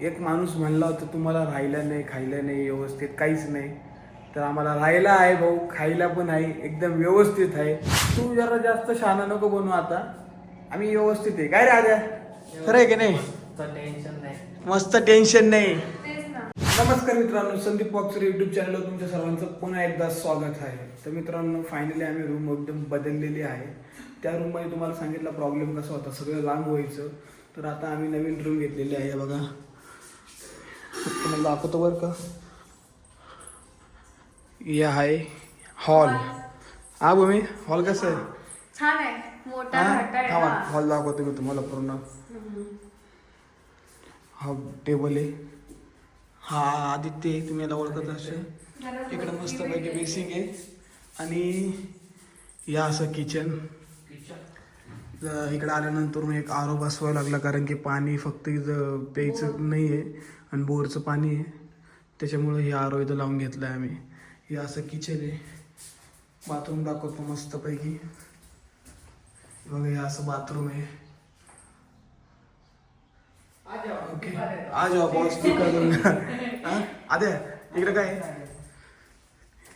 एक माणूस म्हणला होता तुम्हाला राहिलं नाही खायला नाही व्यवस्थित काहीच नाही. तर आम्हाला राहायला आहे भाऊ खायला पण आहे एकदम व्यवस्थित आहे. तू जरा जास्त शहाणा नको बनू आता आम्ही व्यवस्थित आहे. काय राहत्या खरं आहे की नाही? टेन्शन नाही. मस्त टेन्शन नाही. नमस्कार मित्रांनो संदीप बॉक्सर युट्यूब चॅनलवर तुमच्या सर्वांचं पुन्हा एकदा स्वागत आहे. तर मित्रांनो फायनली आम्ही रूम एकदम बदललेली आहे. त्या रूममध्ये तुम्हाला सांगितलं प्रॉब्लेम कसा होता सगळं लांब व्हायचं. तर आता आम्ही नवीन रूम घेतलेली आहे बघा. तुम्हाला दाखवतो बरं का. हे आहे हॉल हा भूमी. हॉल कसं आहे? छान आहे. मोठा हा. हॉल दाखवतो मी तुम्हाला पूर्ण. हा टेबल आहे. हा आदित्य आहे. तुम्ही याला ओळखत असेल. इकडे वरती मस्त पैकी वगैरे. बेसिंग आहे. आणि या असं किचन इकडे आल्यानंतर मग एक आरो बसवायला लागला कारण की पाणी फक्त इथं प्यायचं नाही आहे आणि बोरचं पाणी आहे. त्याच्यामुळं हे आरो इथं लावून घेतलं आहे आम्ही. हे असं किचन आहे. बाथरूम दाखवतो मस्तपैकी. बघा हे असं बाथरूम आहे. ओके आ जाओ बॉस आद्या इकडे काय? आहे?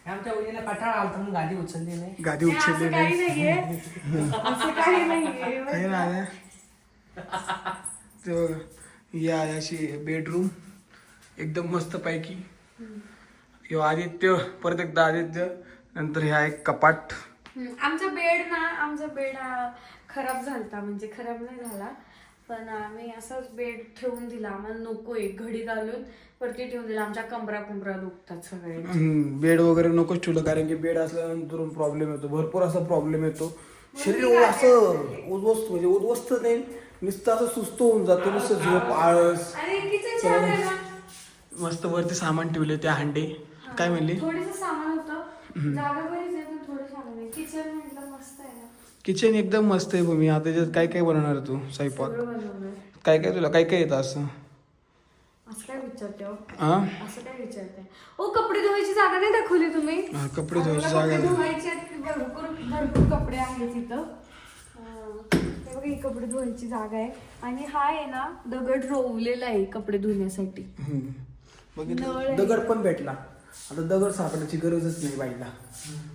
आमच्या उद्याला कठाळ आलता म्हणून गाडी उचलली नाही. गादी उचलली काही नाही. नाहीये. असं काही नाहीये. आहे ना आद्या ते बघा. आहे अशी बेडरूम एकदम मस्त पैकी. ह्यो आदित्य परत एकदा आदित्य नंतर हे आहे कपाट. आमचा बेड ना आमचा बेड हा खराब झालता म्हणजे खराब नाही झाला. पण आम्ही असाच बेड ठेवून दिला. आम्हाला नकोय घडी घालून वरती ठेवून दिला. आमच्या कमरा कुंबरा दुखतात सगळे. बेड वगैरे नकोच ठेवलं कारण की बेड असल्यानंतर प्रॉब्लेम येतो. भरपूर असा प्रॉब्लेम येतो. शरीर असं उद्ध्वस्त म्हणजे उद्ध्वस्त नाही. नुसतं असं सुस्त होऊन जातो नुसतं झोप आळस. आणि किचन छान आहे ना मस्त वरती सामान ठेवले त्या हांडे. काय म्हणली? थोडस सामान होतं. जागा बरीच आहे पण थोडं सामान आहे. किचन म्हटलं मस्त आहे ना? किचन एकदम मस्त आहे भूमी. आता त्याच्यात काय काय बनवणार आहे तू? स्वयंपाक? बनवलंय. काय काय तुला? काय काय येतं असं? असं काय विचारते हो? हा असं काय विचारते? ओ कपडे धुवायची जागा नाही दाखवली तुम्ही? हा, कपडे धुवायची जागा कपडे नाही. धुवायचे आहेत. भरपूर भरपूर कपडे आहेत इथं. अं, हे बघा ही कपडे धुवायची जागा आहे. आणि हा आहे ना दगड रोवलेला आहे कपडे धुण्यासाठी. हम्म. नळ बघितलं आहे. दगड पण भेटला. आता दगड सापडायची गरजच नाही बाईला.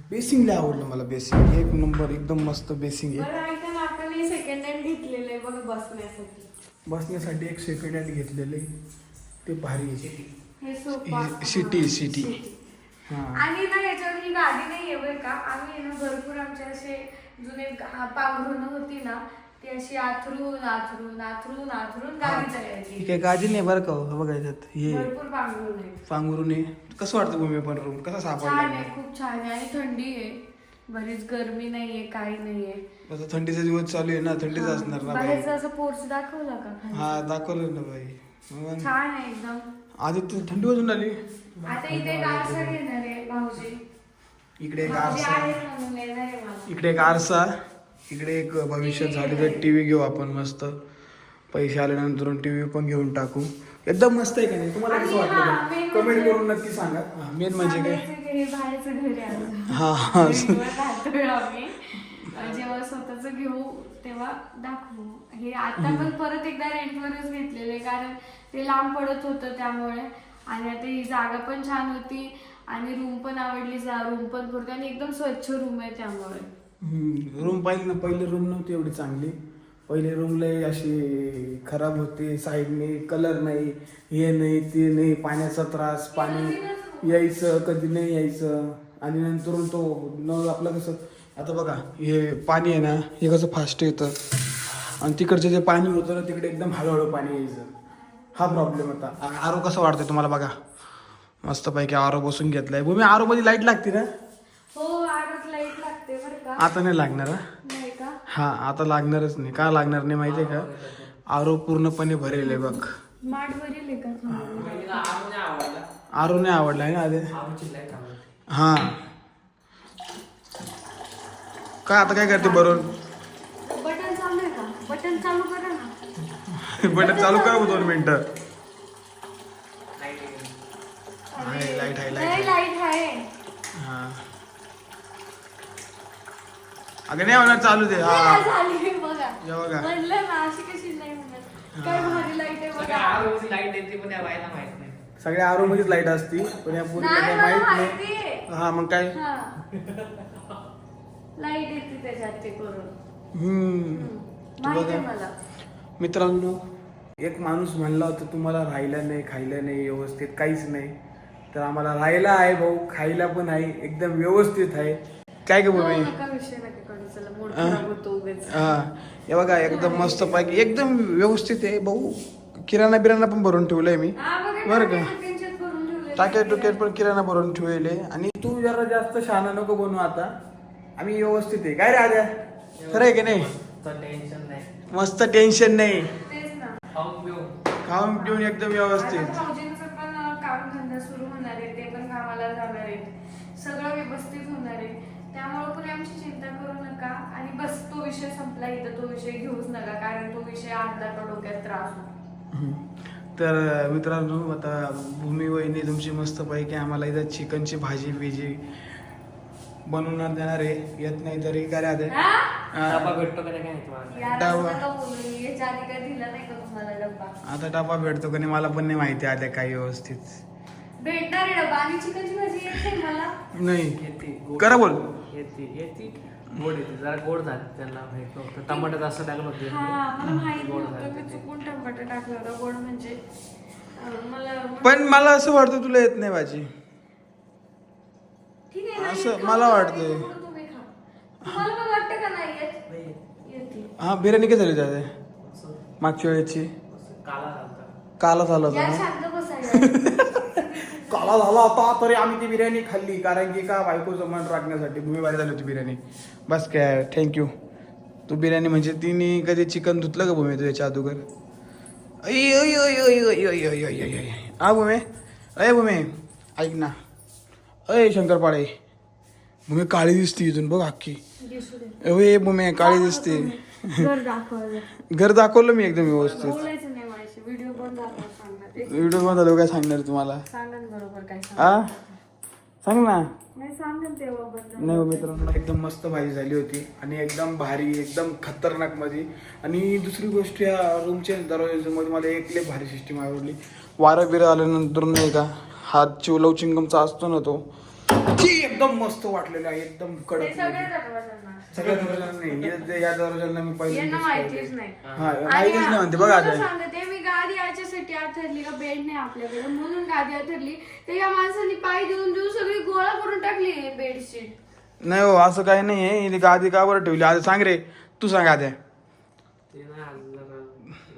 बेसिंग लय आवडलं मला बेसिंग. एक नंबर एकदम मस्त बेसिंग आहे. बरं ऐका ना आपण हे सेकंड हँड घेतलेलं आहे बघा बसण्यासाठी. बसण्यासाठी एक सेकंड हँड घेतलेले ते भारी आहे. हे सोफा. हे सिटी, सिटी. हा. आणि ना याच्यावर ही गाडी नाही आहे बरं का. आम्ही ना भरपूर आमचे असे जुने पांघरुणं होती ना ती अशी आथरून आथरून आथरून आथरून गाडी ही चालायची काही गादी नाही बरं का हो, बघा याच्यात. हे. भरपूर पांघरुण आहे. पांघरून आहे. कसं वाटतं भूमी पण रूम कसा छान सापडला आहे खूप छान आहे. आणि थंडी आहे. बरीच गरमी नाहीये काही नाहीये आता थंडीचा दिवस चालू आहे ना थंडीच असणार ना बाई. बाहेरचा असं पोर्च दाखवला का? खाली? हा दाखवलं ना बाई. मग छान आहे एकदम. आधी तू थंडी वाजून आली? आता इथे घेणार आहे भाऊजी. इकडे एक भाऊजी आरसा आहेत म्हणून येणार आहे मला इकडे एक आरसा इकडे एक भविष्यात झाले तर टीव्ही घेऊ आपण मस्त. पैसे आल्यानंतर टीव्ही पण घेऊन टाकू. एकदम मस्त आहे का नाही? तुम्हाला कसं वाटलं कमेंट म्हणजे- करून नक्की सांगा. मेन म्हणजे काय? हे बाहेरचं घर आहे आमचं. हा जेव्हा स्वतःच घेऊ तेव्हा दाखवू. हे आता पण परत एकदा रेंटवरच घेतलेले कारण ते लांब पडत होतं त्यामुळे. आणि आता ही जागा पण छान होती आणि रूम पण आवडली जा रूम पण आणि एकदम स्वच्छ रूम आहे त्यामुळे. रूम पाहिली ना पहिले रूम नव्हती एवढी चांगली. पहिले रूमला अशी खराब होते. साईडने कलर नाही हे नाही ते नाही. पाण्याचा त्रास पाणी यायचं कधी नाही यायचं. आणि नंतर तो नळ आपलं कसं आता बघा हे पाणी आहे ना हे कसं फास्ट येतं. आणि तिकडचं जे पाणी होतं ना तिकडे एकदम हळूहळू पाणी यायचं. हा प्रॉब्लेम होता. आरो कसं वाढतंय तुम्हाला बघा. मस्तपैकी आरो बसून घेतलाय. भूमी आरोमध्ये लाइट लागते ना? हो आरच लाइट लागते बरं का? आता नाही लागणार हा? नाही का? हा आता लागणारच नाही. का लागणार नाही माहितीये का? आरो पूर्णपणे भरेल आहे बघ. माठ भरेल आहे का बहिणीला आरू नाही आवडला आरो नाही आवडला आहे ना आधी? आवडली हा. काय आता काय करते बरोबर? बटन चालू आहे का? बटन चालू करा ना. बटन चालू करा दोन मिनिटं. आहे, लाइट आहे, लाइट नाही आहे. लाइट आहे. अगं नाही होणार चालू दे. हा. नाही झाली बघा. हे बघा. म्हणलं ना अशी कशी नाही म्हणत काय भारी लाइट आहे सगळ्या बघा. आरोग्याची लाइट येते पण या बायला माहीत नाही. सगळ्या आरो मध्येच लाइट असती पण या पोरीला नाही मला माहीत नाही. हा मग काय? हा. लाइट येते त्याच्यात ते करून. हम्म. हम्म. माहिती आहे बघा. मला. मित्रांनो एक माणूस म्हणला होता तुम्हाला राहिलं नाही खायला नाही व्यवस्थित काहीच नाही. तर आम्हाला राहायला आहे भाऊ खायला पण आहे एकदम व्यवस्थित आहे. काय ग बाबा हा. बघा एकदम मस्त पैकी एकदम व्यवस्थित आहे. भाऊ किराणा बिराणा पण भरून ठेवलंय मी. बरं का? टाक्या टुक्यात पण किराणा भरून ठेवले. आणि तू जरा जास्त शहाणा नको बनू आता. आम्ही व्यवस्थित आहे. काय रे आद्या? खरं आहे की नाही? मस्त टेन्शन नाही. खाऊन पिऊन. एकदम व्यवस्थित. सगळं व्यवस्थित होणार आहे. त्यामुळे कोणी आमची चिंता करू नका. आणि बस तो विषय संपला इथं. तो विषय घेऊच नका कारण तो विषय अर्धा का डोक्यात त्रास होतो. तर मित्रांनो आता भूमी वहिनी तुमची मस्त पैकी आम्हाला इथं चिकनची भाजी बिजी बनवून देणार आहे. येत नाही तरी काय राहते आता डबा भेटतो का नाही मला पण नाही माहिती आद्या काही व्यवस्थित. भेटणार आहे डब्बा आणि चिकनची भाजी येत नाही मला. नाही. येते. गोड. करा बोल. येते येते. गोड येते. जरा गोड झाले त्यांना माहीत नव्हतं टमाटर जास्त टाकलं होतं. हा मला माहीत गोड नव्हतं. झाले चुकून टमाटर टाकलं होतं. गोड म्हणजे अं, मला पण मला असं वाटतं तुला येत नाही भाजी. ठीक आहे ना, असं मला खाऊ वाटतंय. एक थोडं तुम्ही खा. तुम्हाला पण वाटतं का नाही येत? नाही येते. हा बिर्याणी किती झाली असं. मागच्या वेळेची. असं काला झालता. काला झाला होता ना? शांत. झाला झाला होता तरी आम्ही ती बिर्याणी खाल्ली कारण की का बायकोचं मन राखण्यासाठी भूमी भारी झाली होती बिर्याणी. बस काय थँक्यू तू बिर्याणी म्हणजे तिने कधी चिकन धुतलं का भूमी तुझ्याच्या अदोगर आ भूमे. अय भूमे. ऐक ना. अय शंकरपाळे. भूमी काळी दिसते इथून बघ अख्खी. अय भूमे काळी दिसते. घर दाखवलं. मी एकदम व्यवस्थित. व्हिडिओमध्ये काय सांगणार तुम्हाला? बरोबर काय आ. सांग ना. नाही सांगा ना तेव्हा बद्दल. नाही हो मित्रांनो. एकदम मस्त भाजी झाली होती आणि एकदम भारी एकदम खतरनाकमध्ये आणि दुसरी गोष्ट या रूमच्या दरवाजाच्या मध्ये मला एक लय भारी सिस्टीम आवडली. वारं बिरं आल्यानंतर नाही का हात चिवलव चिंगमचा असतो ना तो ती एकदम मस्त वाटलेला आहे एकदम कडक. सगळ्या दरवाजांना नाही या- या दरवाजांना मी यांना माहितीच पहिल्यांदा नाही. हा. आणि माहितीच नाही म्हणते बघा आता. सांगते मी गादी याच्यासाठी आथरली का बेड नाही आपल्याकडे म्हणून गादी आथरली तर या माणसाने पाय देऊन देऊन सगळी गोळा करून टाकली बेडशीट. नाही हो असं काही नाही आहे हिने गादी का बरं ठेवली? आता सांग रे तू सांग ते नाही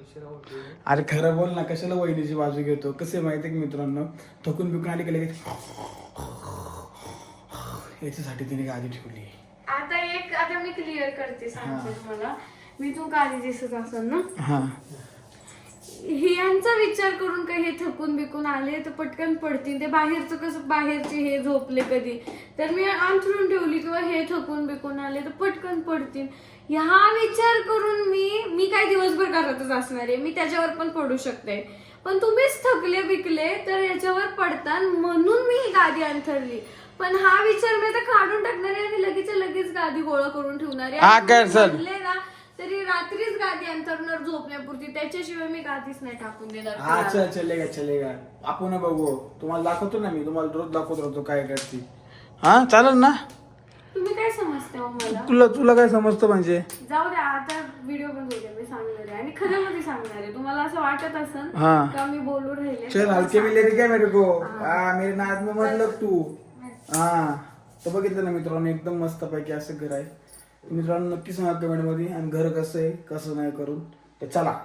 उशिरा उठलो. अरे खरं बोल ना कशाला वहिनीची बाजू घेतो? कसे माहिती की मित्रांनो? थकून बिकून आली की लगेच? याच्यासाठी तिने गादी ठेवली. आता एक आता मी क्लिअर करते सांगते तुम्हाला. मी तू गादी दिसत असेल ना? हा. हे यांचा विचार करून का हे थकून बिकून आले तर पटकन पडतील. ते बाहेरचं कसं बाहेरचे हे झोपले कधी? तर मी अंथरून ठेवली किंवा हे थकून बिकून आले तर पटकन पडतील. ह्या विचार करून मी मी काय दिवसभर घरातच असणार आहे? मी त्याच्यावर पण पडू शकते. पण तुम्हीच थकले बिकले तर याच्यावर पडता म्हणून मी ही गादी अंथरली. पण हा विचार मी आता काढून टाकणार आहे आणि लगेच लगेच गादी गोळा करून ठेवणार हा, काय आहे चल. म्हणले ना तरी रात्रीच गादी अंतरणार झोपण्यापुरती. त्याच्याशिवाय मी गादीच नाही टाकून देणार हा कोणाला. चल चलेगा चलेगा आपण बघू. तुम्हाला दाखवतो ना मी. तुम्हाला रोज दाखवत राहतो काय करते. हा चालेल ना. तुम्ही काय समजते हो मला? तुला तुला काय समजतं म्हणजे? जाऊ द्या आता व्हिडिओ पण मी सांगणार आहे. आणि खरं मध्ये सांगणार आहे. तुम्हाला असं वाटत असेल हा. का मी बोलू राहिले? चल हलके मिले क्या मेरे को. हा. मेरे नाद में मतलब तू. हा तर बघितलं ना मित्रांनो एकदम मस्त पैकी असं घर आहे. मित्रांनो नक्की सांगा कमेंटमध्ये आणि घर कसं आहे कसं नाही करून. तर चला.